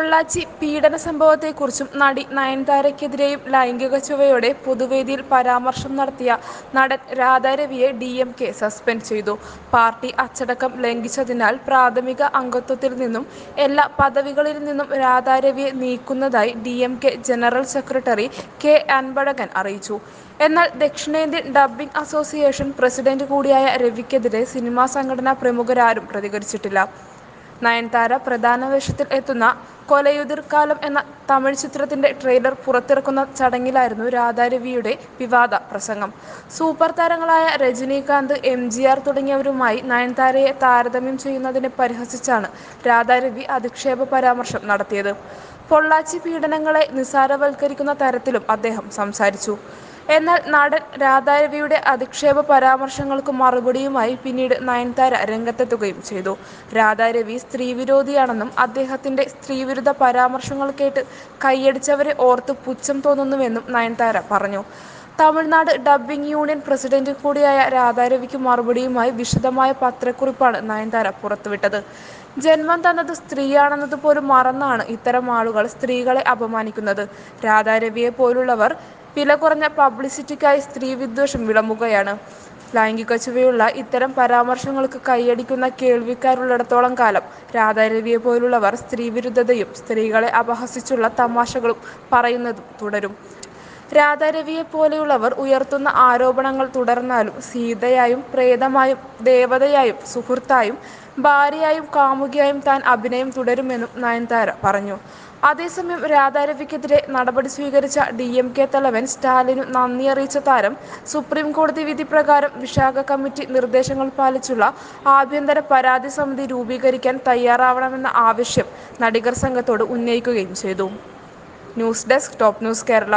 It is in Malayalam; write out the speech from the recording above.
പൊള്ളാച്ചി പീഡന സംഭവത്തെക്കുറിച്ചും നടി നയൻതാരയ്ക്കെതിരെയും ലൈംഗിക ചുവയോടെ പൊതുവേദിയിൽ പരാമർശം നടത്തിയ നടൻ രാധാരവിയെ ഡി എം കെ സസ്പെൻഡ് ചെയ്തു. പാർട്ടി അച്ചടക്കം ലംഘിച്ചതിനാൽ പ്രാഥമിക അംഗത്വത്തിൽ നിന്നും എല്ലാ പദവികളിൽ നിന്നും രാധാരവിയെ നീക്കുന്നതായി D M K general secretary K Anbazhagan അറിയിച്ചു. എന്നാൽ ദക്ഷിണേന്ത്യൻ ഡബ്ബിംഗ് അസോസിയേഷൻ പ്രസിഡന്റ് കൂടിയായ രവിക്കെതിരെ സിനിമാ സംഘടനാ പ്രമുഖരാരും പ്രതികരിച്ചിട്ടില്ല. നയൻതാര പ്രധാന വേഷത്തിൽ എത്തുന്ന കൊലയുതിർക്കാലം എന്ന തമിഴ് ചിത്രത്തിന്റെ ട്രെയിലർ പുറത്തിറക്കുന്ന ചടങ്ങിലായിരുന്നു രാധാരവിയുടെ വിവാദ പ്രസംഗം. സൂപ്പർ താരങ്ങളായ രജനീകാന്ത് എം ജി ആർ തുടങ്ങിയവരുമായി നയൻതാരയെ താരതമ്യം ചെയ്യുന്നതിനെ പരിഹസിച്ചാണ് രാധാരവി അധിക്ഷേപ പരാമർശം നടത്തിയത്. പൊള്ളാച്ചി പീഡനങ്ങളെ നിസ്സാരവൽക്കരിക്കുന്ന തരത്തിലും അദ്ദേഹം സംസാരിച്ചു. എന്നാൽ നടൻ രാധാരവിയുടെ അധിക്ഷേപ പരാമർശങ്ങൾക്ക് മറുപടിയുമായി പിന്നീട് നയൻതാര രംഗത്തെത്തുകയും ചെയ്തു. രാധാരവി സ്ത്രീവിരോധിയാണെന്നും അദ്ദേഹത്തിന്റെ സ്ത്രീവിരുദ്ധ പരാമർശങ്ങൾ കേട്ട് കൈയടിച്ചവരെ ഓർത്ത് പുച്ഛം തോന്നുന്നുവെന്നും നയൻതാര പറഞ്ഞു. തമിഴ്നാട് ഡബ്ബിംഗ് യൂണിയൻ പ്രസിഡന്റ് കൂടിയായ രാധാരവിക്ക് മറുപടിയുമായി വിശദമായ പത്രക്കുറിപ്പാണ് നയൻതാര പുറത്തുവിട്ടത്. ജന്മം തന്നത് സ്ത്രീയാണെന്നത് പോലും മറന്നാണ് ഇത്തരം ആളുകൾ സ്ത്രീകളെ അപമാനിക്കുന്നത്. രാധാരവിയെ പോലുള്ളവർ വില കുറഞ്ഞ പബ്ലിസിറ്റിക്കായി സ്ത്രീവിദ്വേഷം വിളമ്പുകയാണ്. ലൈംഗിക ചുവയുള്ള ഇത്തരം പരാമർശങ്ങൾക്ക് കൈയടിക്കുന്ന കേൾവിക്കാരുള്ളിടത്തോളം കാലം രാധാരവിയെ പോലുള്ളവർ സ്ത്രീവിരുദ്ധതയും സ്ത്രീകളെ അപഹസിച്ചുള്ള തമാശകളും പറയുന്നതും തുടരും. രാധാരവിയെ പോലെയുള്ളവർ ഉയർത്തുന്ന ആരോപണങ്ങൾ തുടർന്നാലും സീതയായും പ്രേതമായും ദേവതയായും സുഹൃത്തായും ഭാര്യയായും കാമുകിയായും താൻ അഭിനയം തുടരുമെന്നും നയൻതാര പറഞ്ഞു. അതേസമയം രാധാരവിക്കെതിരെ നടപടി സ്വീകരിച്ച ഡി എം കെ തലവൻ സ്റ്റാലിനു നന്ദി അറിയിച്ച താരം സുപ്രീം കോടതി വിധി പ്രകാരം വിശാഖ കമ്മിറ്റി നിർദ്ദേശങ്ങൾ പാലിച്ചുള്ള ആഭ്യന്തര പരാതി സമിതി രൂപീകരിക്കാൻ തയ്യാറാവണമെന്ന ആവശ്യം നടികർ സംഘത്തോട് ഉന്നയിക്കുകയും ചെയ്തു. News desk top news Kerala.